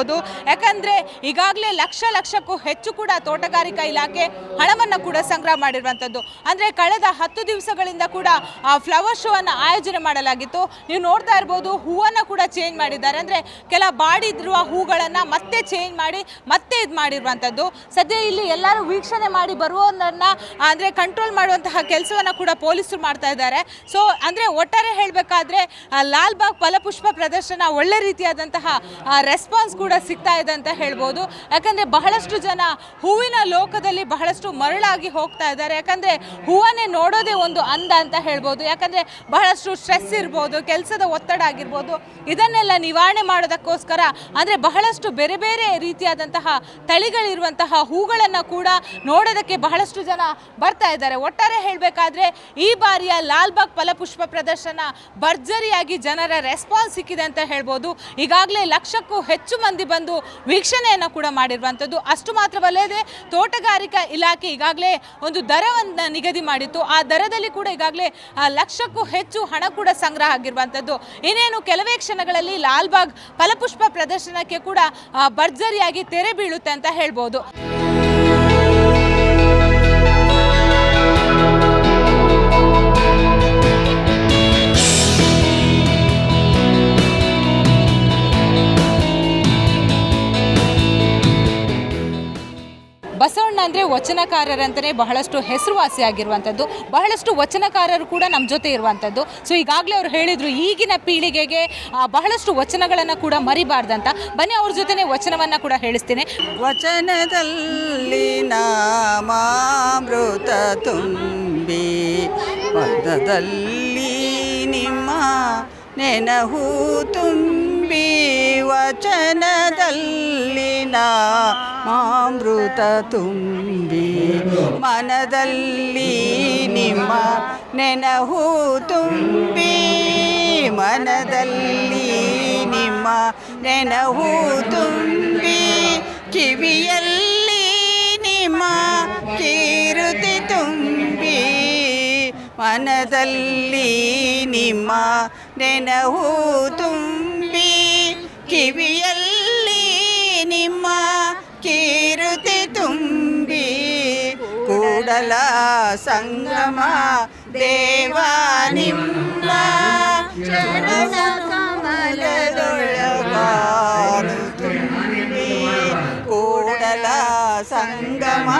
ಯಾಕಂದರೆ ಈಗಾಗಲೇ ಲಕ್ಷ ಲಕ್ಷಕ್ಕೂ ಹೆಚ್ಚು ಕೂಡ ತೋಟಗಾರಿಕಾ ಇಲಾಖೆ ಹಣವನ್ನು ಕೂಡ ಸಂಗ್ರಹ ಮಾಡಿರುವಂಥದ್ದು ಅಂದರೆ ಕಳೆದ ಹತ್ತು ದಿವಸಗಳಿಂದ ಕೂಡ ಆ ಫ್ಲವರ್ ಶೋ ಅನ್ನು ಆಯೋಜನೆ ಮಾಡಲಾಗಿತ್ತು. ನೀವು ನೋಡ್ತಾ ಇರ್ಬೋದು ಹೂವನ್ನು ಕೂಡ ಚೇಂಜ್ ಮಾಡಿದ್ದಾರೆ. ಅಂದರೆ ಕೆಲ ಬಾಡಿದಿರುವ ಹೂಗಳನ್ನು ಮತ್ತೆ ಚೇಂಜ್ ಮಾಡಿ, ಮತ್ತೆ ಇದು ಮಾಡಿರುವಂಥದ್ದು ಸದ್ಯ ಇಲ್ಲಿ ಎಲ್ಲರೂ ವೀಕ್ಷಣೆ ಮಾಡಿ ಬರುವವರನ್ನ, ಅಂದರೆ ಕಂಟ್ರೋಲ್ ಮಾಡುವಂತಹ ಕೆಲಸವನ್ನು ಕೂಡ ಪೊಲೀಸರು ಮಾಡ್ತಾ ಇದ್ದಾರೆ. ಸೊ ಅಂದರೆ ಒಟ್ಟಾರೆ ಹೇಳಬೇಕಾದ್ರೆ ಲಾಲ್ಬಾಗ್ ಫಲಪುಷ್ಪ ಪ್ರದರ್ಶನ ಒಳ್ಳೆ ರೀತಿಯಾದಂತಹ ರೆಸ್ಪಾನ್ಸ್ ಕೂಡ ಸಿಗ್ತಾ ಇದೆ ಅಂತ ಹೇಳ್ಬೋದು. ಯಾಕಂದರೆ ಬಹಳಷ್ಟು ಜನ ಹೂವಿನ ಲೋಕದಲ್ಲಿ ಬಹಳಷ್ಟು ಮರಳಾಗಿ ಹೋಗ್ತಾ ಇದ್ದಾರೆ. ಯಾಕಂದರೆ ಹೂವನ್ನೇ ನೋಡೋದೇ ಒಂದು ಅಂದ ಅಂತ ಹೇಳ್ಬೋದು. ಯಾಕಂದರೆ ಬಹಳಷ್ಟು ಸ್ಟ್ರೆಸ್ ಇರ್ಬೋದು, ಕೆಲಸದ ಒತ್ತಡ ಆಗಿರ್ಬೋದು. ಇದನ್ನೆಲ್ಲ ನಿವಾರಣೆ ಮಾಡೋದಕ್ಕೋಸ್ಕರ ಅಂದರೆ ಬಹಳಷ್ಟು ಬೇರೆ ಬೇರೆ ರೀತಿಯಾದಂತಹ ತಳಿಗಳಿರುವಂತಹ ಹೂಗಳನ್ನು ಕೂಡ ನೋಡೋದಕ್ಕೆ ಬಹಳಷ್ಟು ಜನ ಬರ್ತಾ ಇದ್ದಾರೆ. ಒಟ್ಟಾರೆ ಹೇಳಬೇಕಾದ್ರೆ ಈ ಬಾರಿಯ ಲಾಲ್ಬಾಗ್ ಫಲಪುಷ್ಪ ಪ್ರದರ್ಶನ ಭರ್ಜರಿಯಾಗಿ ಜನರ ರೆಸ್ಪಾನ್ಸ್ ಸಿಕ್ಕಿದೆ ಅಂತ ಹೇಳ್ಬೋದು. ಈಗಾಗಲೇ ಲಕ್ಷಕ್ಕೂ ಹೆಚ್ಚು ಮಂದಿ ಬಂದು ವೀಕ್ಷಣೆಯನ್ನು ಕೂಡ ಮಾಡಿರುವಂಥದ್ದು. ಅಷ್ಟು ಮಾತ್ರವಲ್ಲದೆ ತೋಟಗಾರಿಕಾ ಇಲಾಖೆ ಈಗಾಗಲೇ ಒಂದು ದರವನ್ನು ನಿಗದಿ ಮಾಡಿತ್ತು. ಆ ದರದಲ್ಲಿ ಕೂಡ ಈಗಾಗಲೇ ಲಕ್ಷಕ್ಕೂ ಹೆಚ್ಚು ಹಣ ಕೂಡ ಸಂಗ್ರಹ ಆಗಿರುವಂಥದ್ದು. ಇನ್ನೇನು ಕೆಲವೇ ಕ್ಷಣಗಳಲ್ಲಿ ಲಾಲ್ಬಾಗ್ ಫಲಪುಷ್ಪ ಪ್ರದರ್ಶನಕ್ಕೆ ಕೂಡ ಭರ್ಜರಿಯಾಗಿ ತೆರೆ ಬೀಳುತ್ತೆ ಅಂತ ಹೇಳ್ಬೋದು. ಬಸವಣ್ಣ ಅಂದರೆ ವಚನಕಾರರಂತಲೇ ಬಹಳಷ್ಟು ಹೆಸರುವಾಸಿಯಾಗಿರುವಂಥದ್ದು ಬಹಳಷ್ಟು ವಚನಕಾರರು ಕೂಡ ನಮ್ಮ ಜೊತೆ ಇರುವಂಥದ್ದು ಸೊ ಈಗಾಗಲೇ ಅವರು ಹೇಳಿದರು, ಈಗಿನ ಪೀಳಿಗೆಗೆ ಬಹಳಷ್ಟು ವಚನಗಳನ್ನು ಕೂಡ ಮರಿಬಾರ್ದಂತ. ಬನ್ನಿ ಅವ್ರ ಜೊತೆ ವಚನವನ್ನು ಕೂಡ ಹೇಳಿಸ್ತೀನಿ. ವಚನದಲ್ಲಿ ನಾಮಾಮೃತ ತುಂಬಿ, ಪದದಲ್ಲಿ ನಿಮ್ಮ ನೆನಹು ತುಂಬಿ ವಚನದಲ್ಲಿ ಮಾಮೃತ ತುಂಬಿ ಮನದಲ್ಲಿ ನಿಮ್ಮ ನೆನಹು ತುಂಬಿ ಮನದಲ್ಲಿ ನಿಮ್ಮ ನೆನಹು ತುಂಬಿ ಕಿವಿಯಲ್ಲಿ ನಿಮ್ಮ ಕೀರುತಿ ತುಂಬಿ ಮನದಲ್ಲಿ ನಿಮ್ಮ ನೆನಹು ತುಂಬಿ ಕಿವಿಯಲ್ಲಿ ನಿಮ್ಮ ಕೀರುತಿ ತುಂಬಿ ಕೂಡಲ ಸಂಗಮ ದೇವ ನಿಮ್ಮ ಚರಣ ಕಮಲದೊಳಗಾನು ತುಂಬಿ ಕೂಡಲ ಸಂಗಮ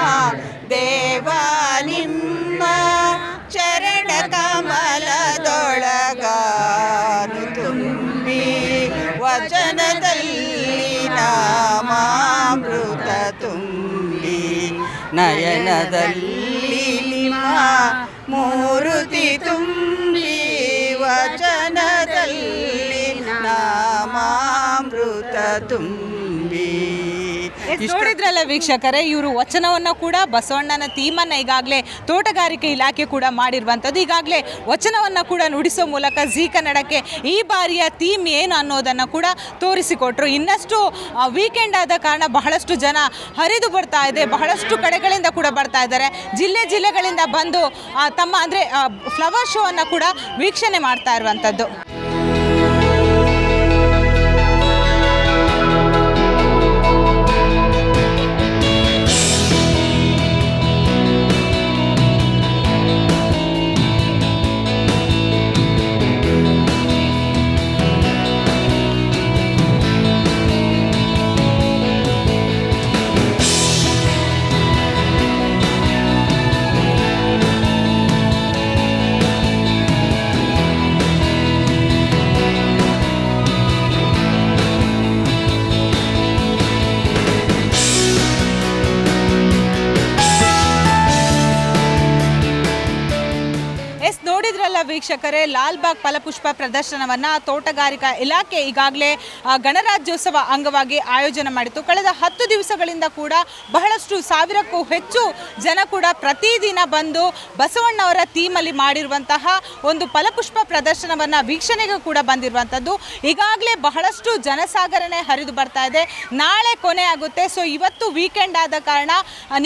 ದೇವ ನಯನದಲ್ಲಿ ನಿಮ್ಮ ಮೂರುತಿ ತುಂಬಿ ವಚನದಲ್ಲಿ ನಾಮಾಮೃತ ತುಂಬಿ. ಎಸ್, ನೋಡಿದ್ರಲ್ಲ ವೀಕ್ಷಕರೇ, ಇವರು ವಚನವನ್ನು ಕೂಡ ಬಸವಣ್ಣನ ಥೀಮನ್ನು ಈಗಾಗಲೇ ತೋಟಗಾರಿಕೆ ಇಲಾಖೆ ಕೂಡ ಮಾಡಿರುವಂಥದ್ದು. ಈಗಾಗಲೇ ವಚನವನ್ನು ಕೂಡ ನುಡಿಸೋ ಮೂಲಕ ಝೀ ಕನ್ನಡಕ್ಕೆ ಈ ಬಾರಿಯ ಥೀಮ್ ಏನು ಅನ್ನೋದನ್ನು ಕೂಡ ತೋರಿಸಿಕೊಟ್ರು. ಇನ್ನಷ್ಟು ವೀಕೆಂಡ್ ಆದ ಕಾರಣ ಬಹಳಷ್ಟು ಜನ ಹರಿದು ಬರ್ತಾ ಇದೆ. ಬಹಳಷ್ಟು ಕಡೆಗಳಿಂದ ಕೂಡ ಬರ್ತಾ ಇದ್ದಾರೆ. ಜಿಲ್ಲೆ ಜಿಲ್ಲೆಗಳಿಂದ ಬಂದು ತಮ್ಮ, ಅಂದರೆ ಫ್ಲವರ್ ಶೋವನ್ನು ಕೂಡ ವೀಕ್ಷಣೆ ಮಾಡ್ತಾ ಇರುವಂಥದ್ದು. ವೀಕ್ಷಕರೇ, ಲಾಲ್ಬಾಗ್ ಫಲಪುಷ್ಪ ಪ್ರದರ್ಶನವನ್ನು ತೋಟಗಾರಿಕಾ ಇಲಾಖೆ ಈಗಾಗಲೇ ಗಣರಾಜ್ಯೋತ್ಸವ ಅಂಗವಾಗಿ ಆಯೋಜನೆ ಮಾಡಿತ್ತು. ಕಳೆದ ಹತ್ತು ದಿವಸಗಳಿಂದ ಕೂಡ ಬಹಳಷ್ಟು ಸಾವಿರಕ್ಕೂ ಹೆಚ್ಚು ಜನ ಕೂಡ ಪ್ರತಿದಿನ ಬಂದು ಬಸವಣ್ಣವರ ಥೀಮಲ್ಲಿ ಮಾಡಿರುವಂತಹ ಒಂದು ಫಲಪುಷ್ಪ ಪ್ರದರ್ಶನವನ್ನು ವೀಕ್ಷಣೆಗೆ ಕೂಡ ಬಂದಿರುವಂಥದ್ದು. ಈಗಾಗಲೇ ಬಹಳಷ್ಟು ಜನಸಾಗರನೆ ಹರಿದು ಬರ್ತಾ ಇದೆ. ನಾಳೆ ಕೊನೆ ಆಗುತ್ತೆ. ಸೊ, ಇವತ್ತು ವೀಕೆಂಡ್ ಆದ ಕಾರಣ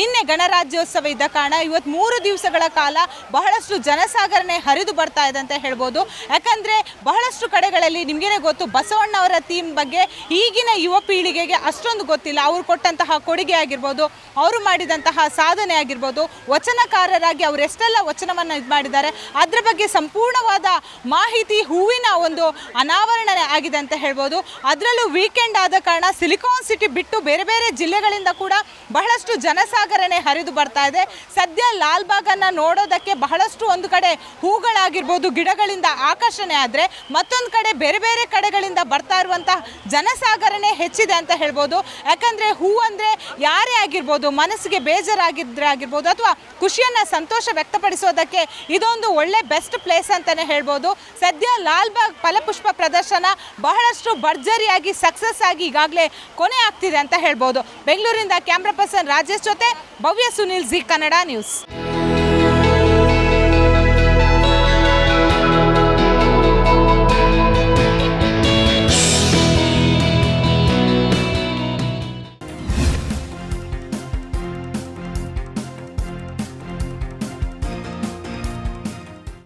ನಿನ್ನೆ ಗಣರಾಜ್ಯೋತ್ಸವ ಇದ್ದ ಕಾರಣ ಇವತ್ತು ಮೂರು ದಿವಸಗಳ ಕಾಲ ಬಹಳಷ್ಟು ಜನಸಾಗರನೆ ಹರಿದು ಬರ್ತಾ ಇದೆ ಅಂತ ಹೇಳ್ಬೋದು. ಯಾಕಂದರೆ ಬಹಳಷ್ಟು ಕಡೆಗಳಲ್ಲಿ ನಿಮಗೇನೆ ಗೊತ್ತು, ಬಸವಣ್ಣವರ ಥೀಮ್ ಬಗ್ಗೆ ಈಗಿನ ಯುವ ಪೀಳಿಗೆಗೆ ಅಷ್ಟೊಂದು ಗೊತ್ತಿಲ್ಲ. ಅವರು ಕೊಟ್ಟಂತಹ ಕೊಡುಗೆ ಆಗಿರ್ಬೋದು, ಅವರು ಮಾಡಿದಂತಹ ಸಾಧನೆ ಆಗಿರ್ಬೋದು, ವಚನಕಾರರಾಗಿ ಅವರು ಎಷ್ಟೆಲ್ಲ ವಚನವನ್ನು ಇದು ಮಾಡಿದ್ದಾರೆ, ಅದರ ಬಗ್ಗೆ ಸಂಪೂರ್ಣವಾದ ಮಾಹಿತಿ ಹೂವಿನ ಒಂದು ಅನಾವರಣೆ ಆಗಿದೆ ಅಂತ ಹೇಳ್ಬೋದು. ಅದರಲ್ಲೂ ವೀಕೆಂಡ್ ಆದ ಕಾರಣ ಸಿಲಿಕಾನ್ ಸಿಟಿ ಬಿಟ್ಟು ಬೇರೆ ಬೇರೆ ಜಿಲ್ಲೆಗಳಿಂದ ಕೂಡ ಬಹಳಷ್ಟು ಜನಸಾಗರನೆ ಹರಿದು ಬರ್ತಾ ಇದೆ. ಸದ್ಯ ಲಾಲ್ಬಾಗನ್ನು ನೋಡೋದಕ್ಕೆ ಬಹಳಷ್ಟು ಒಂದು ಕಡೆ ಹೂಗಳಾಗಿರ್ಬೋದು ಗಿಡಗಳಿಂದ ಆಕರ್ಷಣೆ ಆದರೆ ಮತ್ತೊಂದು ಕಡೆ ಬೇರೆ ಬೇರೆ ಕಡೆಗಳಿಂದ ಬರ್ತಾ ಇರುವಂಥ ಜನಸಾಗರನೇ ಹೆಚ್ಚಿದೆ ಅಂತ ಹೇಳ್ಬೋದು. ಯಾಕಂದರೆ ಹೂ ಅಂದರೆ ಯಾರೇ ಆಗಿರ್ಬೋದು, ಮನಸ್ಸಿಗೆ ಬೇಜಾರಾಗಿದ್ದರೆ ಆಗಿರ್ಬೋದು ಅಥವಾ ಖುಷಿಯನ್ನು ಸಂತೋಷ ವ್ಯಕ್ತಪಡಿಸೋದಕ್ಕೆ ಇದೊಂದು ಒಳ್ಳೆ ಬೆಸ್ಟ್ ಪ್ಲೇಸ್ ಅಂತಲೇ ಹೇಳ್ಬೋದು. ಸದ್ಯ ಲಾಲ್ಬಾಗ್ ಫಲಪುಷ್ಪ ಪ್ರದರ್ಶನ ಬಹಳಷ್ಟು ಭರ್ಜರಿಯಾಗಿ ಸಕ್ಸಸ್ ಆಗಿ ಈಗಾಗಲೇ ಕೊನೆ ಆಗ್ತಿದೆ ಅಂತ ಹೇಳ್ಬೋದು. ಬೆಂಗಳೂರಿಂದ ಕ್ಯಾಮ್ರಾ ಪರ್ಸನ್ ರಾಜೇಶ್ ಜೊತೆ ಭವ್ಯ ಸುನಿಲ್ ಜಿ, ಕನ್ನಡ ನ್ಯೂಸ್.